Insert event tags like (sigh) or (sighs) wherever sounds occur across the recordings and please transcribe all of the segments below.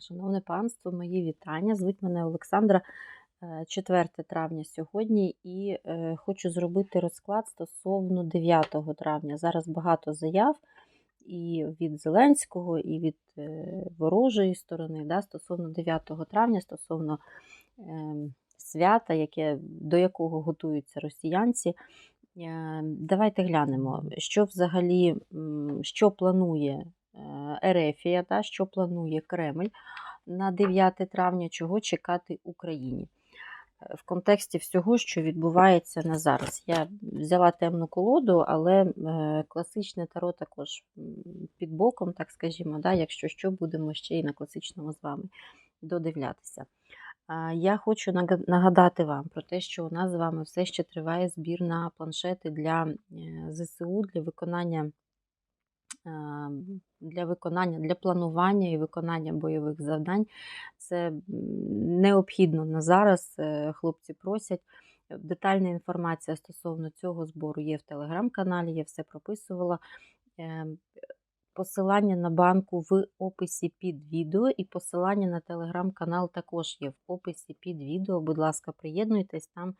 Шановне панство, мої вітання. Звуть мене Олександра. Е, 4 травня сьогодні, і е, хочу зробити розклад стосовно 9 травня. Зараз багато заяв і від Зеленського, і від е, ворожої сторони да, стосовно 9 травня, стосовно е, свята, яке, до якого готуються росіянці. Е, Давайте глянемо, що взагалі що планує е, Ерефія, да, що планує Кремль на 9 травня, чого чекати Україні. Е, В контексті всього, що відбувається на зараз. Я взяла темну колоду, але е, класичне таро також під боком, так скажімо, да, якщо що, будемо ще й на класичному з вами додивлятися. Я хочу нагадати вам про те, що у нас з вами все ще триває збір на планшети для е, ЗСУ для виконання. Е, Для виконання, для планування і виконання бойових завдань це необхідно на зараз. е, Хлопці просять. Детальна інформація стосовно цього збору є в телеграм-каналі, я все прописувала. Е, Посилання на банку в описі під відео, і посилання на телеграм-канал також є в описі під відео. Будь ласка, приєднуйтесь там.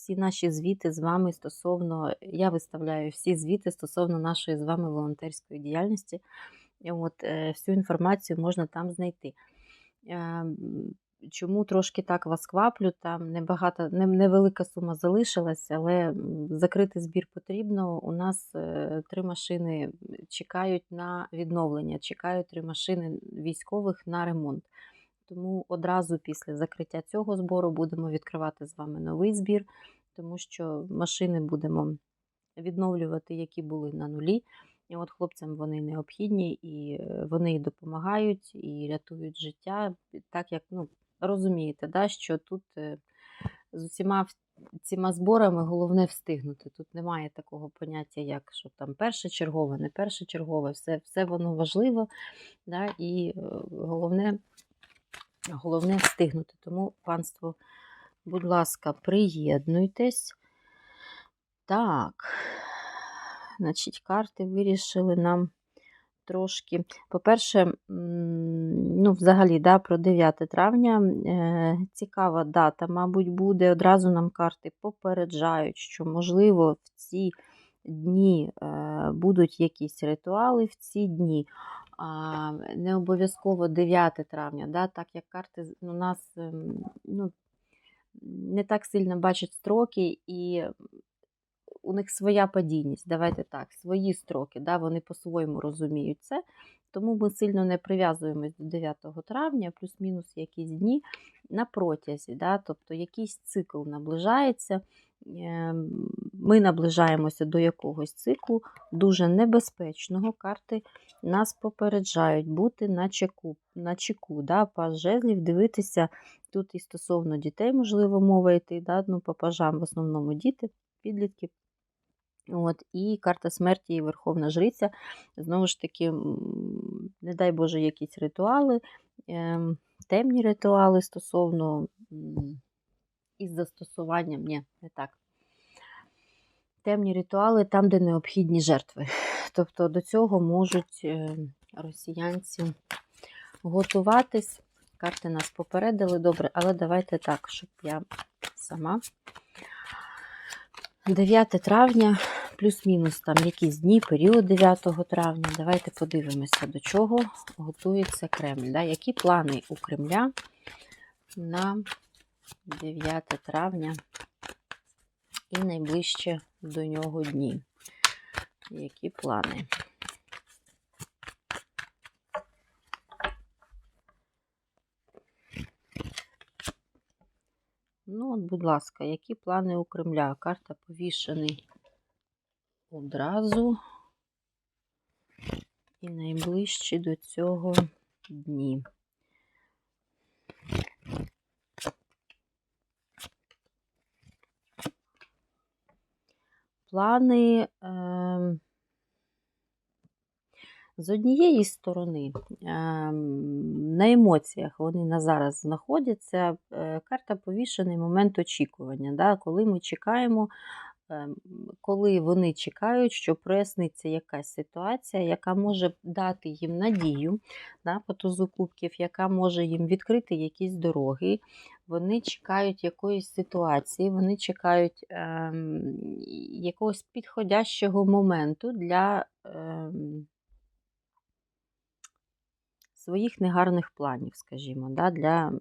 Всі наші звіти з вами стосовно, я виставляю всі звіти стосовно нашої з вами волонтерської діяльності. От, е, всю інформацію можна там знайти. Е, Чому трошки так вас кваплю? Там небагато, невелика сума залишилась, але закрити збір потрібно. У нас е, три машини чекають на відновлення, чекають три машини військових на ремонт. Тому одразу після закриття цього збору будемо відкривати з вами новий збір, тому що машини будемо відновлювати, які були на нулі. І от хлопцям вони необхідні, і е, вони допомагають, і рятують життя. Так як ну, розумієте, да, що тут е, з усіма цими зборами головне встигнути. Тут немає такого поняття, як що там першочергове, не першочергове, все, все воно важливо, да, і е, головне, головне встигнути. Тому, панство, будь ласка, приєднуйтесь. Так, значить, карти вирішили нам трошки. По-перше, ну, взагалі, да, про 9 травня е, цікава дата, мабуть, буде. Одразу нам карти попереджають, що, можливо, в ці дні е, будуть якісь ритуали в ці дні. Не обов'язково 9 травня, да, так як карти у нас ем, ну, не так сильно бачать строки, і у них своя подійність. Давайте так, свої строки, да, вони по-своєму розуміють це. Тому ми сильно не прив'язуємось до 9 травня, плюс-мінус якісь дні на протязі. Да, тобто якийсь цикл наближається. Ем, Ми наближаємося до якогось циклу, дуже небезпечного. Карти нас попереджають бути на чеку, на чеку да, паж жезлів, дивитися тут і стосовно дітей, можливо, мова йти, да, ну, по пажам в основному діти, підлітки. От, і карта смерті і Верховна Жриця. Знову ж таки, не дай Боже, якісь ритуали, ем, темні ритуали стосовно із застосуванням, ні, не так. Темні ритуали там, де необхідні жертви. Тобто до цього можуть е, росіянці готуватись. Карти нас попередили добре, але давайте так, щоб я сама. 9 травня, плюс-мінус там якісь дні, період 9 травня. Давайте подивимося, до чого готується Кремль. Да? Які плани у Кремля на 9 травня і найближче до нього дні. Які плани? Ну, от, будь ласка, які плани у Кремля? Карта повішений одразу. І найближчі до цього дні. Плани ем, з однієї сторони ем, на емоціях вони на зараз знаходяться. Е, Карта повішений момент очікування, да, коли ми чекаємо ем, коли вони чекають, що проясниться якась ситуація, яка може дати їм надію да, по тузу кубків, яка може їм відкрити якісь дороги. Вони чекають якоїсь ситуації, вони чекають ем, якогось підходящого моменту для ем, своїх негарних планів, скажімо, да, для.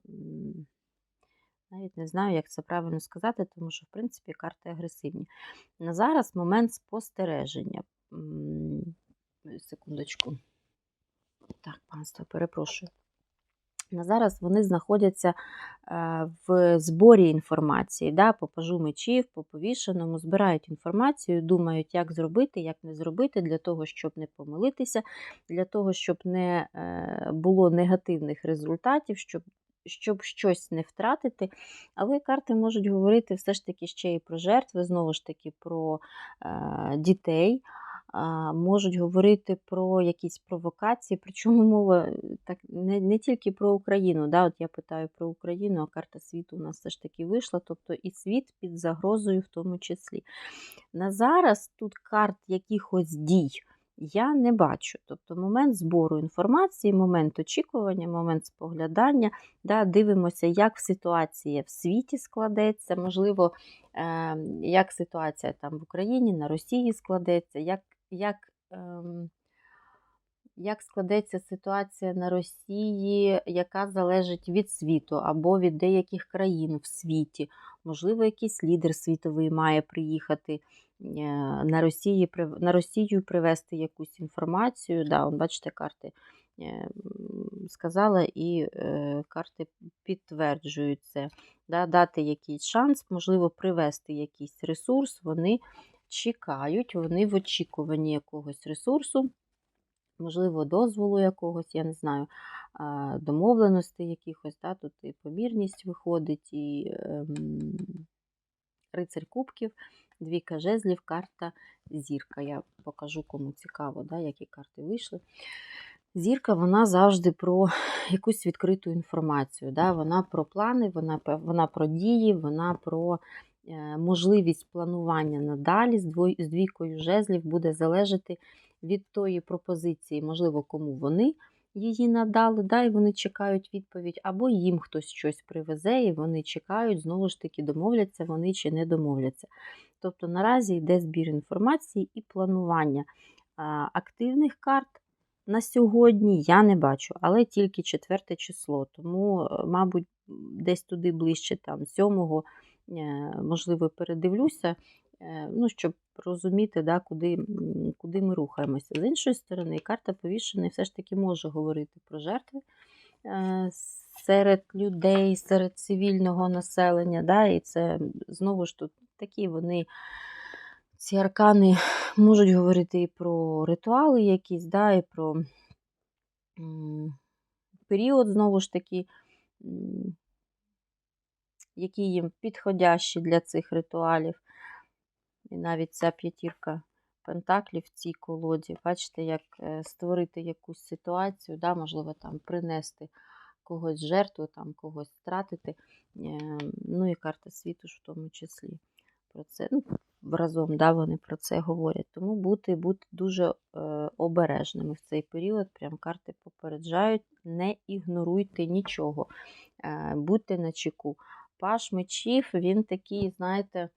навіть не знаю, як це правильно сказати, тому що, в принципі, карти агресивні. На зараз момент спостереження. Секундочку. Так, панство, перепрошую. На зараз вони знаходяться е, в зборі інформації, да, по пажу мечів, по повішеному, збирають інформацію, думають, як зробити, як не зробити, для того, щоб не помилитися, для того, щоб не е, було негативних результатів, щоб щоб щось не втратити. Але карти можуть говорити все ж таки ще і про жертви, знову ж таки, про е, дітей. Можуть говорити про якісь провокації, причому мова е, так не, не тільки про Україну. Да? От я питаю про Україну, а карта світу у нас все ж таки вийшла, тобто і світ під загрозою в тому числі. На зараз тут карт якихось дій я не бачу. Тобто момент збору інформації, момент очікування, момент споглядання, да, дивимося, як ситуація в світі складеться, можливо, е, як ситуація там в Україні, на Росії складеться, як, як, е, як складеться ситуація на Росії, яка залежить від світу або від деяких країн в світі. Можливо, якийсь лідер світовий має приїхати е, на Росії, на Росію привезти якусь інформацію. Да, он, бачите, карти е, сказала, і е, карти підтверджують це. Да, дати якийсь шанс, можливо, привезти якийсь ресурс. Вони чекають, вони в очікуванні якогось ресурсу, можливо, дозволу якогось, я не знаю, домовленостей якихось. Да, тут і помірність виходить, і ем, рицарь кубків, двійка жезлів, карта зірка. Я покажу, кому цікаво, да, які карти вийшли. Зірка вона завжди про (laughs) якусь відкриту інформацію. Да? Вона про плани, вона, вона про дії, вона про можливість планування надалі з, двійкою жезлів буде залежати від тої пропозиції, можливо, кому вони її надали, да, і вони чекають відповідь, або їм хтось щось привезе, і вони чекають, знову ж таки, домовляться вони чи не домовляться. Тобто наразі йде збір інформації і планування активних карт на сьогодні я не бачу, але тільки четверте число. Тому, е, мабуть, десь туди ближче там сьомого, е, можливо, передивлюся, е, ну, щоб розуміти, да, куди, куди ми рухаємося. З іншої сторони, карта повішений все ж таки може говорити про жертви е, серед людей, серед цивільного населення. Да, і це знову ж тут такі вони. Ці аркани (sighs) можуть говорити і про ритуали якісь, да, і про період, знову ж таки, які їм підходящі для цих ритуалів. І навіть ця п'ятірка пентаклів в цій колоді. Бачите, як е, створити якусь ситуацію, да, можливо, там принести когось жертву, там когось втратити. Е, Ну і карта світу ж в тому числі про це. Ну, разом да, вони про це говорять. Тому бути, бути дуже е, обережними в цей період. Прям карти попереджають, не ігноруйте нічого, будьте на чеку. Паш мечів, він такий, знаєте,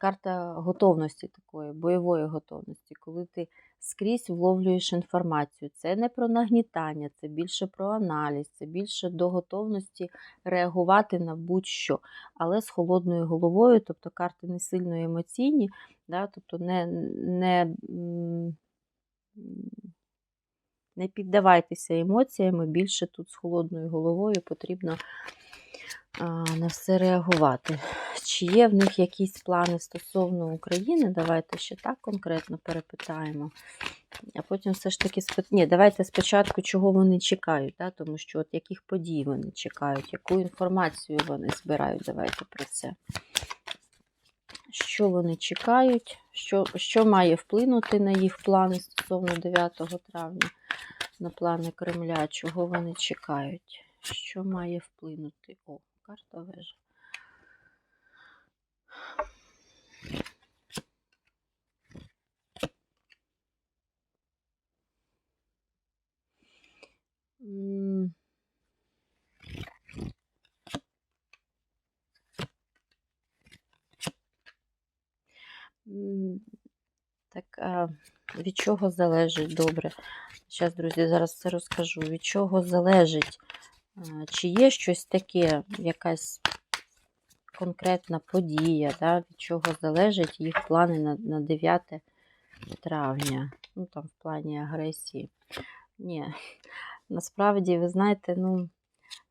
карта готовності такої, бойової готовності, коли ти скрізь вловлюєш інформацію. Це не про нагнітання, це більше про аналіз, це більше до готовності реагувати на будь-що, але з холодною головою, тобто карти не сильно емоційні, да, тобто не, не, не піддавайтеся емоціями, більше тут з холодною головою потрібно на все реагувати. Чи є в них якісь плани стосовно України? Давайте ще так конкретно перепитаємо. А потім все ж таки спит... Ні, давайте спочатку, чого вони чекають, да? тому що от яких подій вони чекають, яку інформацію вони збирають. Давайте про це. Що вони чекають, що, що має вплинути на їх плани стосовно 9 травня, на плани Кремля, чого вони чекають? Що має вплинути? О, карта вежа. Так, а від чого залежить? Добре. Зараз, друзі, зараз все розкажу. Від чого залежить? А, Чи є щось таке, якась конкретна подія, да? від чого залежать їх плани на, на 9 травня? Ну, там, в плані агресії. Ні, (laughs) насправді, ви знаєте, ну,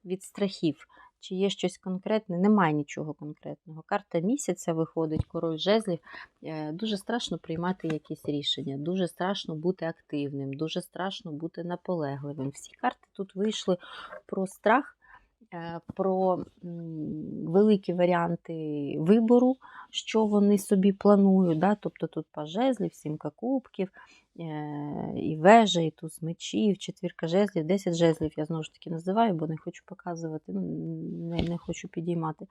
від страхів. Чи є щось конкретне? Немає нічого конкретного. Карта місяця виходить, король жезлів. Е, Дуже страшно приймати якісь рішення, дуже страшно бути активним, дуже страшно бути наполегливим. Всі карти тут вийшли про страх, е, про великі варіанти вибору, що вони собі планують. Да? Тобто тут по жезлів, сімка кубків, і вежа, і туз мечів, четвірка жезлів, 10 жезлів я знову ж таки називаю, бо не хочу показувати, ну, не, не хочу підіймати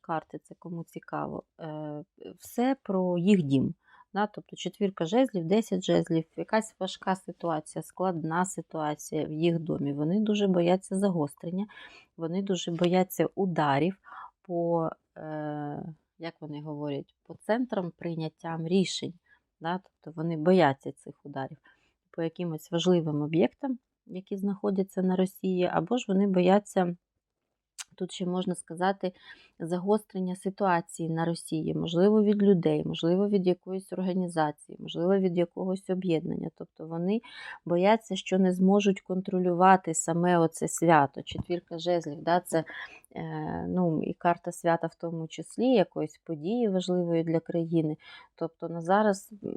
карти, це кому цікаво. Е, Все про їх дім. Да? Тобто четвірка жезлів, 10 жезлів, якась важка ситуація, складна ситуація в їх домі. Вони дуже бояться загострення, вони дуже бояться ударів по, е, як вони говорять, по центрам прийняттям рішень. Да? Тобто вони бояться цих ударів по якимось важливим об'єктам, які знаходяться на Росії, або ж вони бояться, тут ще можна сказати, загострення ситуації на Росії, можливо, від людей, можливо, від якоїсь організації, можливо, від якогось об'єднання. Тобто вони бояться, що не зможуть контролювати саме оце свято. Четвірка жезлів, да, це е, ну, і карта свята в тому числі, якоїсь події важливої для країни. Тобто на зараз м,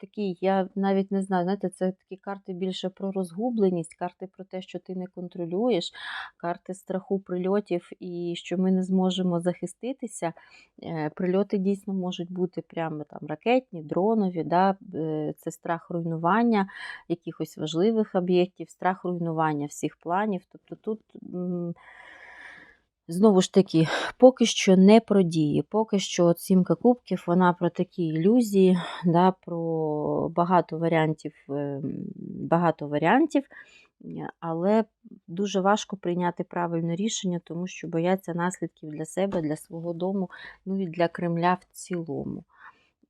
такий, я навіть не знаю, знаєте, це такі карти більше про розгубленість, карти про те, що ти не контролюєш, карти страху прильотів і що ми не зможемо захиститися. Е, Прильоти дійсно можуть бути прямо там ракетні, дронові, да? е, це страх руйнування якихось важливих об'єктів, страх руйнування всіх планів. Тобто тут. Знову ж таки, поки що не про дії, поки що сімка кубків, вона про такі ілюзії, да, про багато варіантів, ем, багато варіантів, але дуже важко прийняти правильне рішення, тому що бояться наслідків для себе, для свого дому, ну і для Кремля в цілому.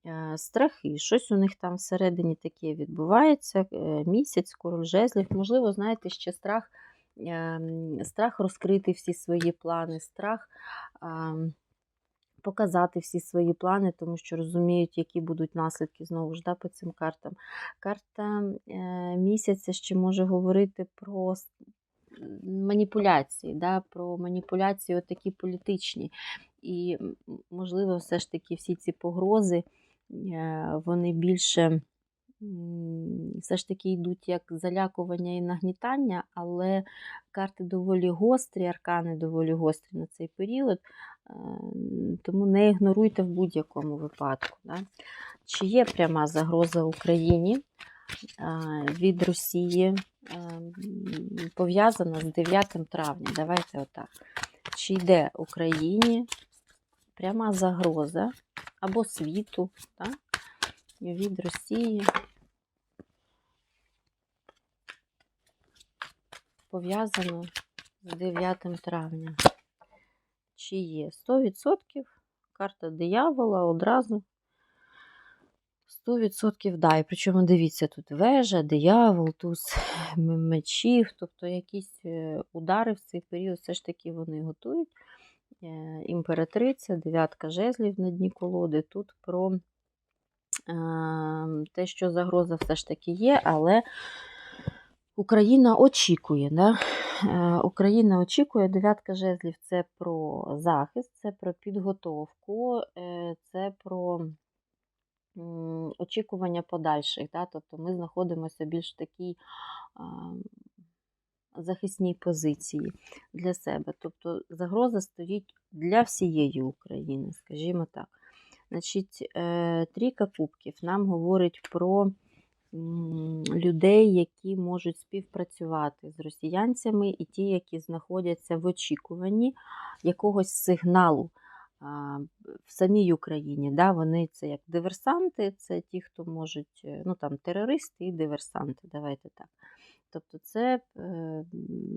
Е, Страхи, щось у них там всередині таке відбувається. е, Місяць, король жезлів, можливо, знаєте, ще страх страх розкрити всі свої плани, страх ем, показати всі свої плани, тому що розуміють, які будуть наслідки знову ж да, по цим картам. Карта е, місяця ще може говорити про маніпуляції, да, про маніпуляції такі політичні. І, можливо, все ж таки всі ці погрози, е, вони більше все ж таки йдуть як залякування і нагнітання, але карти доволі гострі, аркани доволі гострі на цей період, е, тому не ігноруйте в будь-якому випадку. Да? Чи є пряма загроза Україні е, від Росії, е, пов'язана з 9 травня? Давайте отак. Чи йде Україні пряма загроза або світу так? від Росії? Пов'язано з 9 травня. Чи є 100% карта диявола одразу 100% да. І причому дивіться, тут вежа, диявол, туз (laughs) мечів, тобто якісь е, удари в цей період все ж таки вони готують. Е, Імператриця, дев'ятка жезлів на дні колоди. Тут про е, те, що загроза все ж таки є, але Україна очікує. Да? Е, Україна очікує, дев'ятка жезлів це про захист, це про підготовку, е, це про очікування подальших. Да? Тобто ми знаходимося більш в такій захисній позиції для себе. Тобто загроза стоїть для всієї України, скажімо так. Значить, е, трійка кубків нам говорить про людей, які можуть співпрацювати з росіянцями, і ті, які знаходяться в очікуванні якогось сигналу. в самій Україні. Да, Вони це як диверсанти, це ті, хто можуть, е, ну там терористи і диверсанти, давайте так. Тобто це е,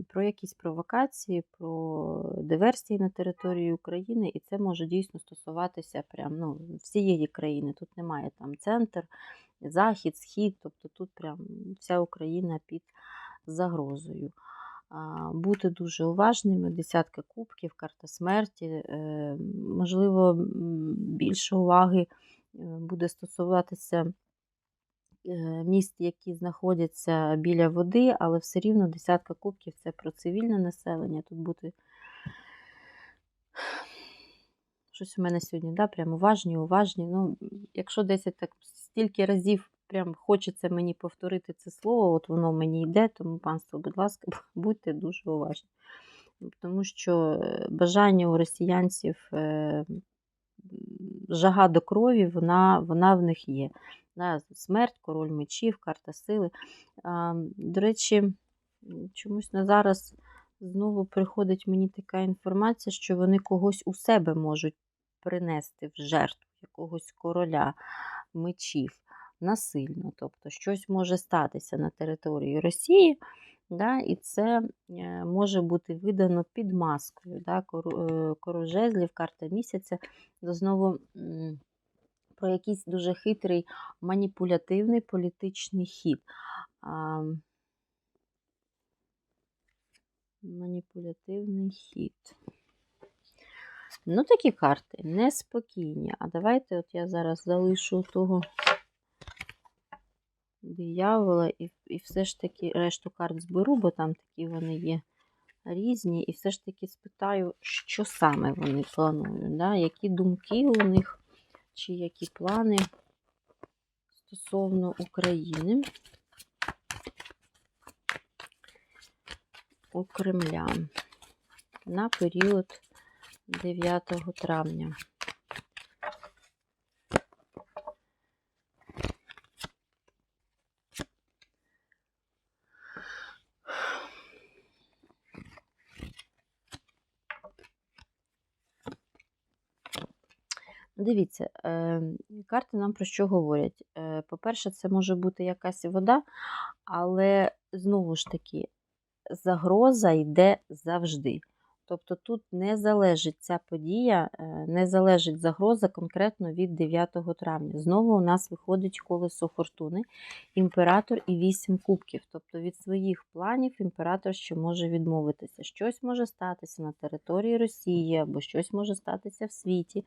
про якісь провокації, про диверсії на території України, і це може дійсно стосуватися прям, ну, всієї країни. Тут немає там центр, захід, схід, тобто тут прям вся Україна під загрозою. Бути дуже уважними, десятка кубків, карта смерті. е, Можливо, більше уваги е, буде стосуватися е, міст, які знаходяться біля води, але все рівно десятка кубків це про цивільне населення. Тут бути щось у мене сьогодні, да, прям уважні, уважні. Ну, якщо десь так стільки разів прям хочеться мені повторити це слово, от воно мені йде, тому панство, будь ласка, будьте дуже уважні. Тому що е, бажання у росіянців, е, жага до крові, вона, вона в них є. Смерть, король мечів, карта сили. До речі, чомусь на зараз знову приходить мені така інформація, що вони когось у себе можуть принести в жертву якогось короля мечів насильно. Тобто щось може статися на території Росії, да, і це е, може бути видано під маскою. Да, кору- е, карта місяця. Знову про якийсь дуже хитрий маніпулятивний політичний хід. Маніпулятивний хід. Ну, такі карти неспокійні. А давайте от я зараз залишу того диявола і, і все ж таки решту карт зберу, бо там такі вони є різні. І все ж таки спитаю, що саме вони планують, да? які думки у них, чи які плани стосовно України у Кремля на період 9 травня. Дивіться, е, карти нам про що говорять? Е, По-перше, це може бути якась вода, але знову ж таки, загроза йде завжди. Тобто тут не залежить ця подія, е, не залежить загроза конкретно від 9 травня. Знову у нас виходить колесо фортуни, імператор і 8 кубків. Тобто від своїх планів імператор ще може відмовитися. Щось може статися на території Росії або щось може статися в світі,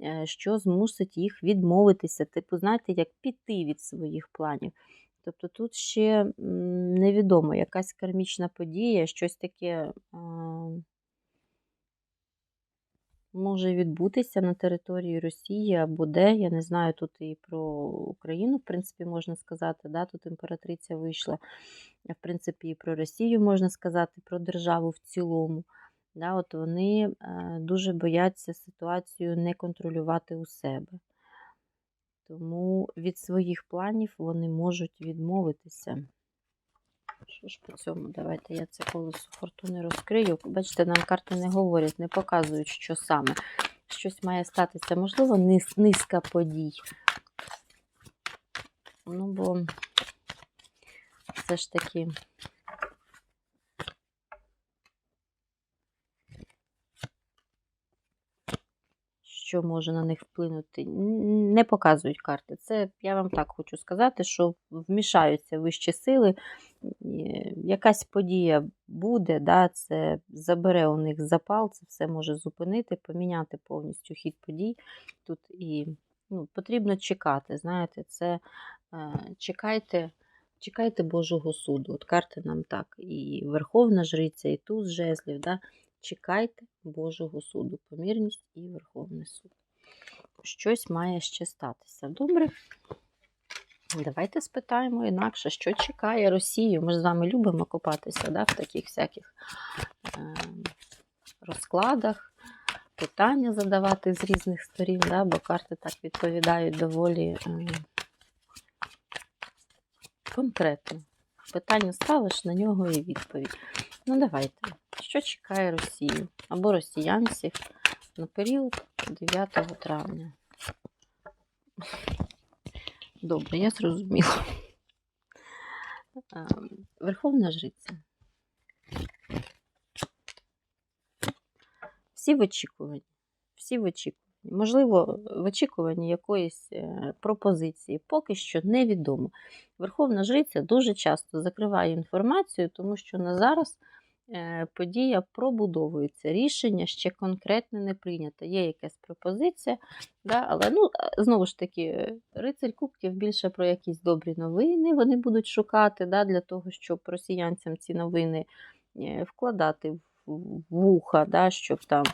е, що змусить їх відмовитися. Типу, знаєте, як піти від своїх планів. Тобто тут ще невідомо, якась кармічна подія, щось таке а, може відбутися на території Росії або де. Я не знаю, тут і про Україну, в принципі, можна сказати. Да? Тут імператриця вийшла, в принципі, і про Росію можна сказати, про державу в цілому. Да? От вони е, дуже бояться ситуацію не контролювати у себе. Тому від своїх планів вони можуть відмовитися. Що ж по цьому? Давайте я це колесо фортуни розкрию. Бачите, нам карти не говорять, не показують, що саме. Щось має статися. Можливо, низ, низка подій. Ну, бо все ж таки. Що може на них вплинути, не показують карти. Це я вам так хочу сказати, що вмішаються вищі сили. Е, Якась подія буде, да, це забере у них запал, це все може зупинити, поміняти повністю хід подій. Тут і ну, потрібно чекати. Знаєте, це е, чекайте. Чекайте Божого суду. От карти нам так. І Верховна Жриця, і туз жезлів. Да? Чекайте Божого суду, помірність і Верховний суд. Щось має ще статися. Добре. Давайте спитаємо інакше, що чекає Росію. Ми ж з вами любимо копатися да, в таких всяких е, розкладах, питання задавати з різних сторін, да, бо карти так відповідають доволі е, конкретно. Питання ставиш на нього і відповідь. Ну, давайте. Що чекає Росію або росіянців на період 9 травня. Добре, я зрозуміла. Е, Верховна жриця. Всі в очікуванні. Всі в очікуванні. Можливо, в очікуванні якоїсь е, пропозиції. Поки що невідомо. Верховна жриця дуже часто закриває інформацію, тому що на зараз подія пробудовується. Рішення ще конкретне не прийнято. Є якась пропозиція, да, але ну, е, знову ж таки, е, рицарь Кубків більше про якісь добрі новини вони будуть шукати да, для того, щоб росіянцям ці новини е, вкладати в вуха, да, щоб там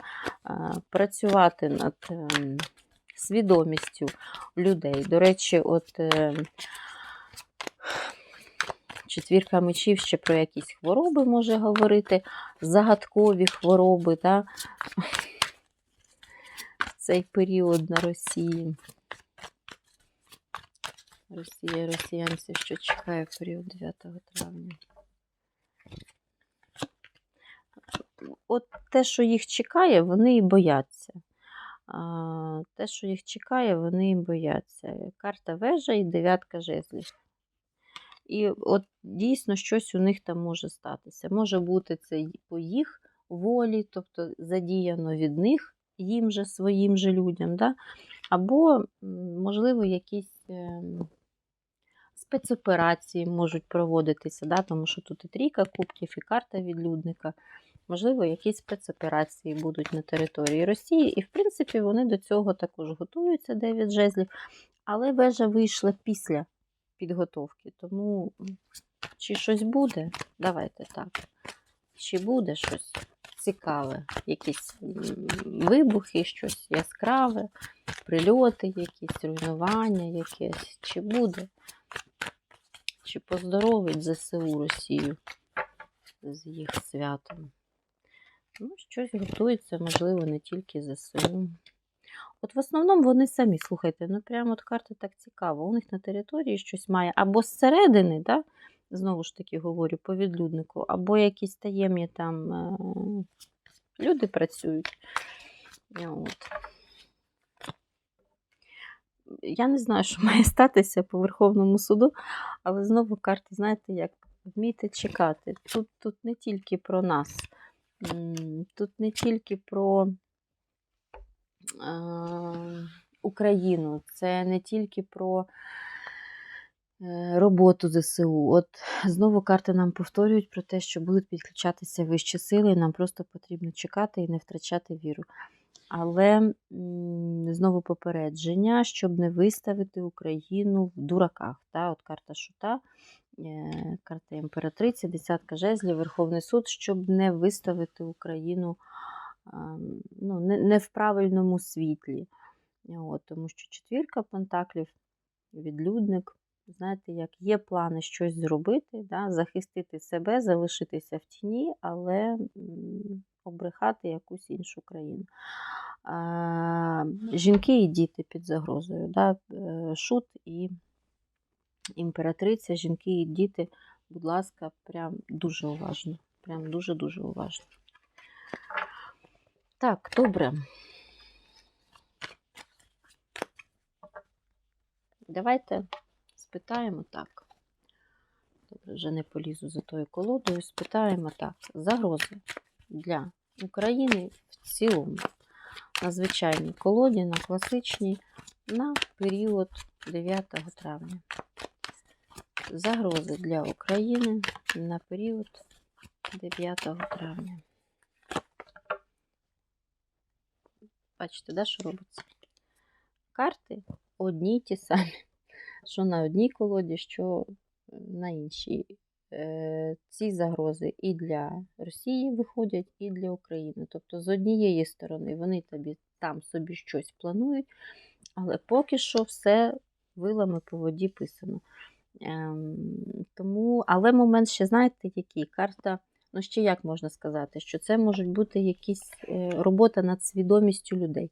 е, працювати над е, свідомістю людей. До речі, от е, четвірка мечів ще про якісь хвороби може говорити, загадкові хвороби да, цей період на Росії. Росія, росіянців, що чекає в період 9 травня. От те, що їх чекає, вони і бояться. Те, що їх чекає, вони і бояться. Карта вежа і дев'ятка жезлів. І от дійсно щось у них там може статися. Може бути це по їх волі, тобто задіяно від них їм же, своїм же людям. Да? Або, можливо, якісь ем, спецоперації можуть проводитися, да? тому що тут і трійка кубків, і карта відлюдника. Можливо, якісь спецоперації будуть на території Росії. І, в принципі, вони до цього також готуються, Дев'ять жезлів. Але вежа вийшла після підготовки. Тому чи щось буде? Давайте так. Чи буде щось цікаве, якісь вибухи, щось яскраве, прильоти, якісь руйнування, якесь. Чи буде? Чи поздоровить ЗСУ Росію з їх святом? Ну, щось готується, можливо, не тільки ЗСУ. От в основному вони самі, слухайте, ну прямо от карта так цікаво. У них на території щось має або зсередини, да? знову ж таки говорю, по відлюднику, або якісь таємні там е- люди працюють. От. Я не знаю, що (laughs) має статися по Верховному суду, але знову карти, знаєте, як вмійте чекати. Тут, тут не тільки про нас. Тут не тільки про Україну, це не тільки про е, роботу ЗСУ. От знову карти нам повторюють про те, що будуть підключатися вищі сили, і нам просто потрібно чекати і не втрачати віру. Але знову попередження, щоб не виставити Україну в дураках. Та? От карта Шута, е, карта імператриці, десятка жезлів, Верховний суд, щоб не виставити Україну ну, не, в правильному світлі. От, тому що четвірка пентаклів, відлюдник, знаєте, як є плани щось зробити, да, захистити себе, залишитися в тіні, але обрехати якусь іншу країну. А, жінки і діти під загрозою. Да, е, шут і імператриця, жінки і діти, будь ласка, прям дуже уважно. Прям дуже-дуже уважно. Так, добре. Давайте спитаємо так. Добре, вже не полізу за тою колодою. Спитаємо так. Загрози для України в цілому. На звичайній колоді, на класичній, на період 9 травня. Загрози для України на період 9 травня. Бачите, да, що робиться? Карти одні й ті самі. Що на одній колоді, що на іншій. Е, Ці загрози і для Росії виходять, і для України. Тобто, з однієї сторони, вони тобі там собі щось планують, але поки що все вилами по воді писано. Ем, тому, але момент ще, знаєте, який? Карта, ну ще як можна сказати, що це можуть бути якісь е, робота над свідомістю людей.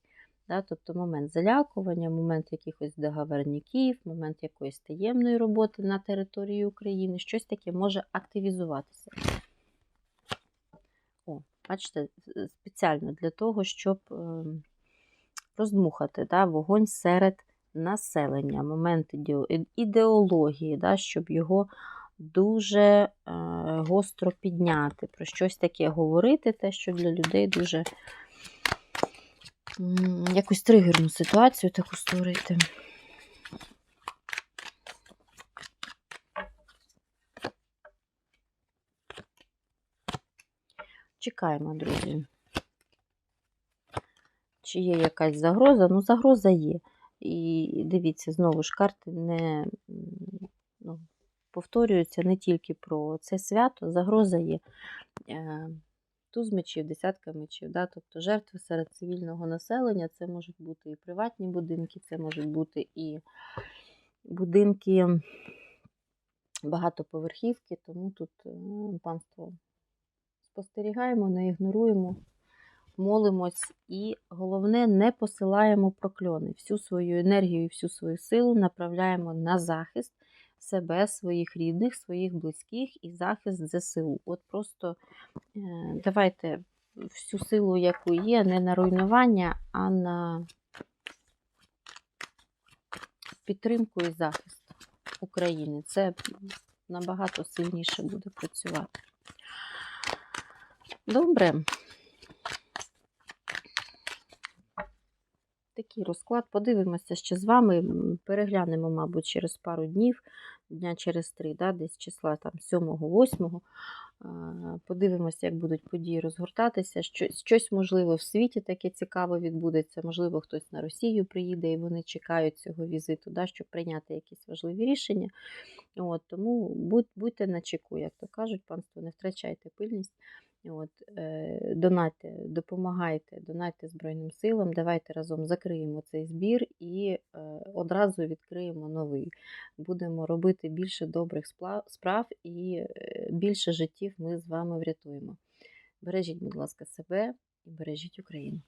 Да? Тобто момент залякування, момент якихось договорників, момент якоїсь таємної роботи на території України, щось таке може активізуватися. О, Бачите, спеціально для того, щоб ем, роздмухати да, вогонь серед населення, момент ідеології, да, щоб його дуже е, гостро підняти, про щось таке говорити, те, що для людей дуже якусь тригерну ситуацію таку створити. Чекаємо, друзі. Чи є якась загроза? Ну, загроза є. І дивіться, знову ж карти не повторюються не тільки про це свято, загроза є. Е, Туз мечів, десятка мечів, да? тобто жертви серед цивільного населення. Це можуть бути і приватні будинки, це можуть бути і будинки багатоповерхівки, тому тут е, панство спостерігаємо, не ігноруємо, молимось і головне, не посилаємо прокльони. Всю свою енергію і всю свою силу направляємо на захист себе, своїх рідних, своїх близьких і захист ЗСУ. От просто е, давайте всю силу, яку є, не на руйнування, а на підтримку і захист України. Це набагато сильніше буде працювати. Добре. Такий розклад. Подивимося ще з вами. Переглянемо, мабуть, через пару днів, дня через три, да, десь числа там 7-8. Подивимося, як будуть події розгортатися. Щось, можливо, в світі таке цікаве відбудеться. Можливо, хтось на Росію приїде і вони чекають цього візиту, да, щоб прийняти якісь важливі рішення. От, тому будь, будьте на чеку, як то кажуть, панство, не втрачайте пильність. От, е, донайте, допомагайте, донайте Збройним силам, давайте разом закриємо цей збір і е, одразу відкриємо новий. Будемо робити більше добрих справ і е, більше життів ми з вами врятуємо. Бережіть, будь ласка, себе і бережіть Україну.